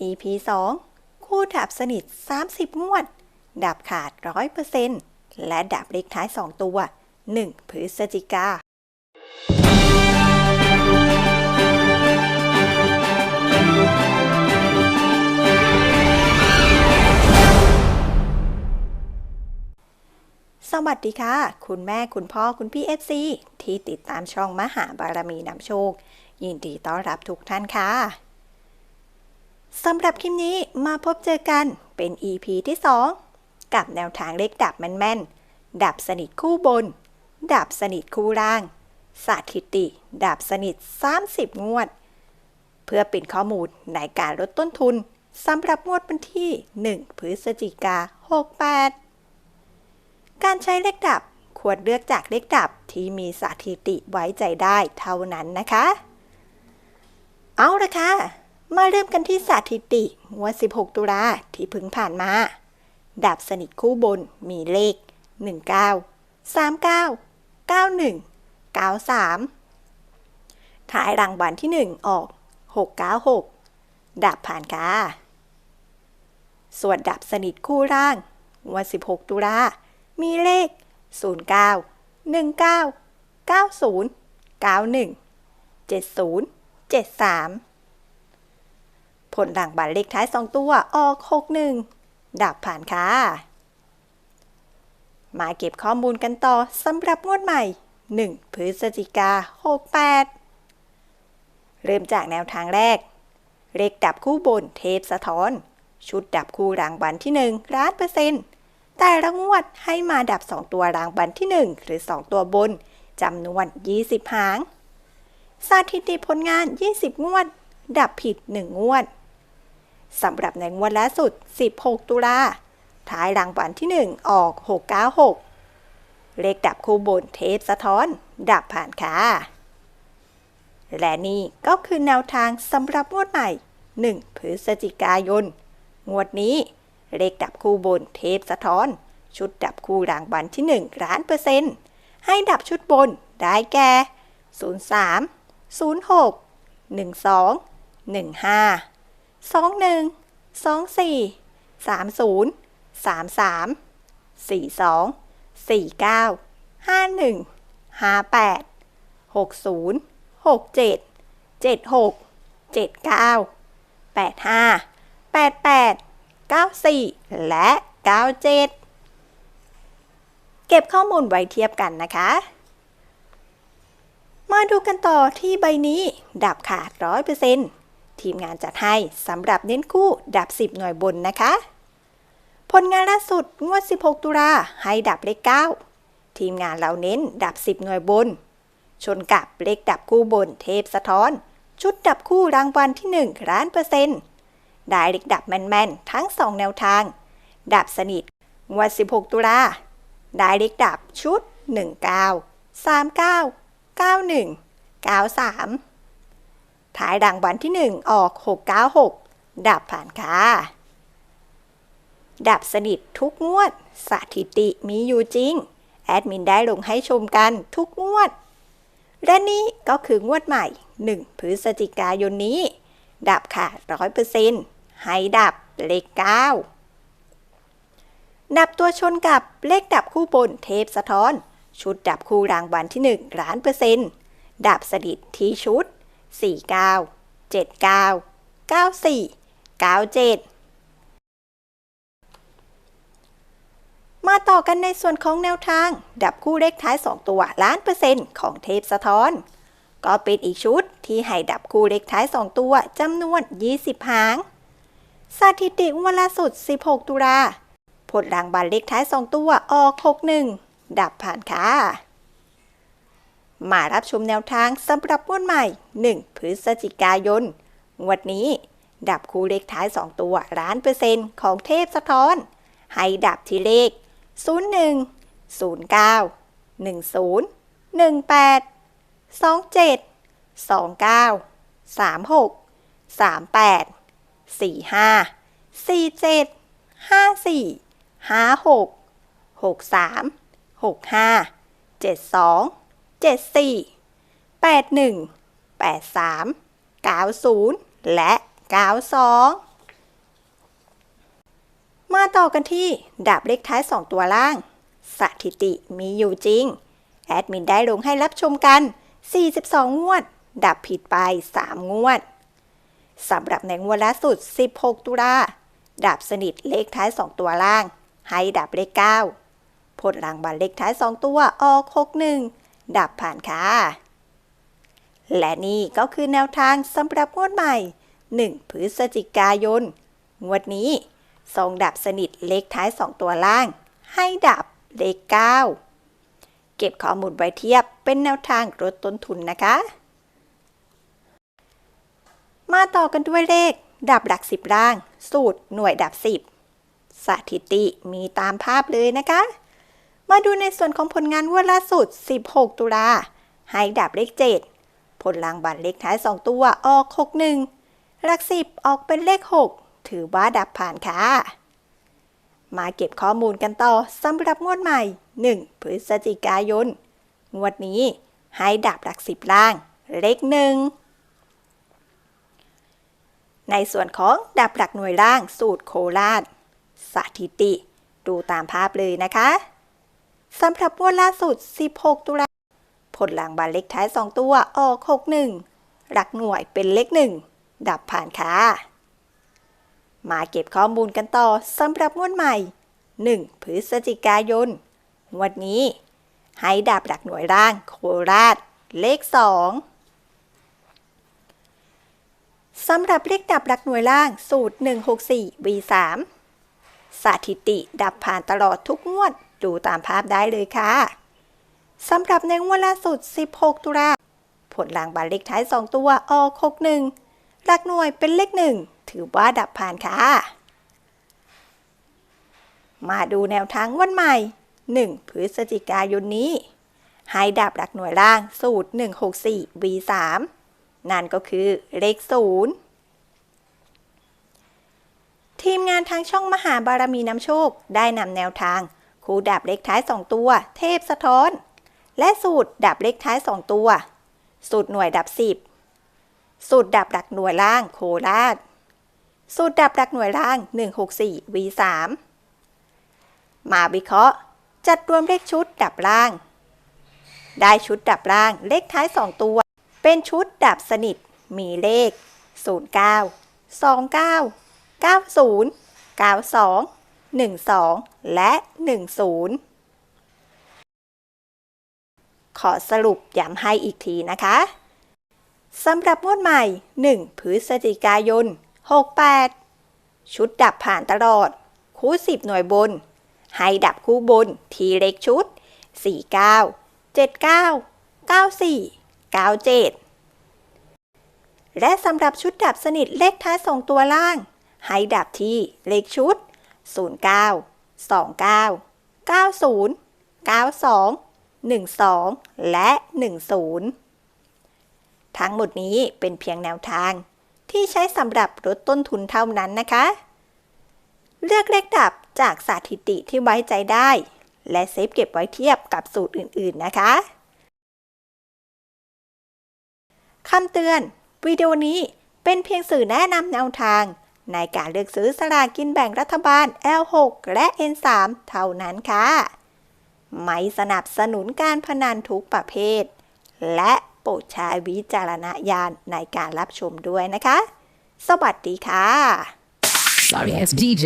EP 2 คู่ดับสนิท 30 งวด ดับขาด 100%และดับเลขท้าย 2 ตัว 1 พฤศจิกาสวัสดีค่ะ คุณแม่คุณพ่อคุณพี่เอฟซีที่ติดตามช่องมหาบารมีนำโชค ยินดีต้อนรับทุกท่านค่ะ สำหรับคลิปนี้มาพบเจอกันเป็น EP ที่ 2 กับแนวทางเลขดับแม่นๆดับสนิทคู่บน ดับสนิทคู่ล่าง สถิติ ดับสนิท 30 งวด เพื่อเป็นข้อมูลในการลดต้นทุนสำหรับงวดวันที่ 1 พฤศจิกา 68 การใช้เลขดับควรเลือกจากเลขดับที่มีสถิติไว้ใจได้เท่านั้นนะคะ เอาละค่ะ มาเริ่มกันที่สถิติงวด 16 ตุลาที่พึ่งผ่านมา ดับสนิทคู่บนมีเลข 19 39 91 93ท้ายรางวัลที่ 1 ออก 696 ดับผ่านค่ะส่วนดับสนิทคู่ร่างงวด16 ตุลา มีเลข 09 19 90 91 70 73 ผลรางวัลเลขท้าย 2 ตัวออก 61 ดับผ่านค่ะ มาเก็บข้อมูลกันต่อสำหรับงวดใหม่ 1 พฤศจิกา 68 เริ่มจากแนวทางแรก เลขดับคู่บนเทพสะท้อน ชุดดับคู่รางวัลที่1ล้านเปอร์เซ็นต์แต่ละงวดให้มาดับ 2 ตัวรางวัลที่ 1 หรือ 2 ตัวบนจำนวน 20 หาง สถิติผลงาน 20 งวด ดับผิด 1 งวด สำหรับในงวดล่าสุด 16 ตุลาท้ายรางวัลที่ 1 ออก 696 เลขดับคู่บนเทปสะท้อน ดับผ่านค่ะ และนี่ก็คือแนวทางสำหรับงวดใหม่ 1 พฤศจิกายน งวดนี้ เลขดับคู่บนเทปสะท้อน ชุดดับคู่รางวัลที่1ล้านเปอร์เซ็นต์ ให้ดับชุดบนได้แก่ 03 06 12 15 สองหนึ่งสองสี่สามศูนย์สามสามสี่สองสี่เก้าห้าหนึ่งห้าแปดหกศูนย์หกเจ็ดเจ็ดหกเจ็ดเก้าแปดห้าแปดแปดเก้าสี่และเก้าเจ็ดเก็บข้อมูลไว้เทียบกันนะคะ มาดูกันต่อที่ใบนี้ ดับขาดร้อยเปอร์เซ็นต์ ทีมงานจัดให้สำหรับเน้นคู่ดับ 10 หน่วยบนนะคะ ผลงานล่าสุดงวด 16 ตุลาให้ดับเลข 9 ทีมงานเราเน้นดับ 10 หน่วยบน ชนกับเลขดับคู่บนเทพสะท้อน ชุดดับคู่รางวัลที่1ล้านเปอร์เซ็นต์ได้เลขดับแมนๆทั้ง 2 แนวทาง ดับสนิทงวด 16 ตุลาได้เลขดับชุด 19 39 91 93 ท้ายรางวัลที่ 1 ออก 696 ดับผ่านค่ะดับสนิททุกงวด สถิติมีอยู่จริง แอดมินได้ลงให้ชมกันทุกงวด และนี่ก็คืองวดใหม่ 1 พฤศจิกายนนี้ ดับค่ะ100%ให้ดับเลข9ดับตัวชนกับเลขดับคู่บนเทพสะท้อน ชุดดับคู่รางวัลที่ 1 ล้านเปอร์เซ็นต์ดับสนิทที่ชุด 49 79 94 97 มาต่อกันในส่วนของแนวทาง ดับคู่เลขท้าย 2 ตัวล้านเปอร์เซ็นต์ของเทพสะท้อน ก็เป็นอีกชุดที่ให้ดับคู่เลขท้าย 2 ตัวจำนวน 20 หาง สถิติงวดล่าสุด 16 ตุลาผลรางวัลเลขท้าย 2 ตัวออก 61 ดับผ่านค่ะ มารับชมแนวทางสำหรับงวดใหม่ 1 พฤศจิกายน งวดนี้ ดับคู่เลขท้าย 2 ตัวล้านเปอร์เซ็นต์ของเทพสะท้อน ให้ดับที่เลข 01 09 10 18 27 29 36 38 45 47 54 56 63 65 72 74 81 83 90 และ 92 มาต่อกันที่ดับเลขท้าย 2 ตัวล่าง สถิติมีอยู่จริง แอดมินได้ลงให้รับชมกัน 42 งวด ดับผิดไป 3 งวดสำหรับในงวดล่าสุด 16 ตุลาดับสนิทเลขท้าย 2 ตัวล่าง ให้ดับเลข 9 ผลรางวัลเลขท้าย 2 ตัวออก 61 ดับผ่านค่ะ และนี่ก็คือแนวทางสำหรับงวดใหม่ 1 พฤศจิกายน งวดนี้สองดับสนิทเลขท้าย 2 ตัวล่าง ให้ดับเลข 9 เก็บข้อมูลไว้เทียบเป็นแนวทางลดต้นทุนนะคะ มาต่อกันด้วยเลข ดับหลักสิบล่าง สูตรหน่วยดับสิบสถิติมีตามภาพเลยนะคะ มาดูในส่วนของผลงานงวดล่าสุด 16 ตุลาให้ดับเลข 7 ผลรางวัลเลขท้าย 2 ตัวออก 61 หลักสิบออกเป็นเลข 6 ถือว่าดับผ่านค่ะ มาเก็บข้อมูลกันต่อสำหรับงวดใหม่ 1 พฤศจิกายน งวดนี้ให้ดับหลักสิบล่าง เลขหนึ่งในส่วนของดับหลักหน่วยล่างสูตรโคราชสถิติ ดูตามภาพเลยนะคะ สำหรับงวดล่าสุด 16 ตุลาผลรางวัลเลขท้าย 2 ตัวออก 61 หลักหน่วยเป็นเลข 1 ดับผ่านค่ะ มาเก็บข้อมูลกันต่อสำหรับงวดใหม่ 1 พฤศจิกายน งวดนี้ ให้ดับหลักหน่วยล่างโคราช เลข 2สำหรับเลขดับหลักหน่วยล่างสูตร 164 B3 สถิติดับผ่านตลอดทุกงวด ดูตามภาพได้เลยค่ะสำหรับในงวดล่าสุด 16 ตุลาผลรางวัลเลขท้าย 2 ตัวออก61หลักหน่วยเป็นเลข 1 ถือว่าดับผ่านค่ะ มาดูแนวทางวันใหม่ 1 พฤศจิกายนนี้ ให้ดับหลักหน่วยล่างสูตร 164 B3 นั่นก็คือเลขศูนย์ทีมงานทางช่องมหาบารมีนำโชคได้นำแนวทาง คูดับเลขท้าย 2 ตัว เทพสะท้อน และสูตรดับเลขท้าย 2 ตัว สูตรหน่วยดับ 10 สูตรดับหลักหน่วยล่างโคราช สูตรดับหลักหน่วยล่าง 164 V3 มาวิเคราะห์ จัดรวมเลขชุดดับล่าง ได้ชุดดับล่างเลขท้าย 2 ตัว เป็นชุดดับสนิทมีเลข 09 29 90 92 12 และ 10 ขอสรุปย้ำให้อีกทีนะคะสำหรับงวดใหม่ 1 พฤศจิกายน 68 ชุดดับผ่านตลอด คู่ 10 หน่วยบน ให้ดับคู่บน ทีเล็กชุด 49 79 94 97 และสำหรับชุดดับสนิทเลขท้าย2ตัวล่าง ให้ดับที่เลขชุด 09 29 90 92 12 และ 10 ทั้งหมดนี้เป็นเพียงแนวทาง ที่ใช้สำหรับลดต้นทุนเท่านั้นนะคะ เลือกเลขดับจากสถิติที่ไว้ใจได้ และเซฟเก็บไว้เทียบกับสูตรอื่นๆนะคะคำเตือน วิดีโอนี้เป็นเพียงสื่อแนะนำแนวทาง ในการเลือกซื้อสลากกินแบ่งรัฐบาล L6 และ N3 เท่านั้นค่ะ ไม่สนับสนุนการพนันทุกประเภท และโปรดใช้วิจารณญาณในการรับชมด้วยนะคะ สวัสดีค่ะ Sorry ass DJ.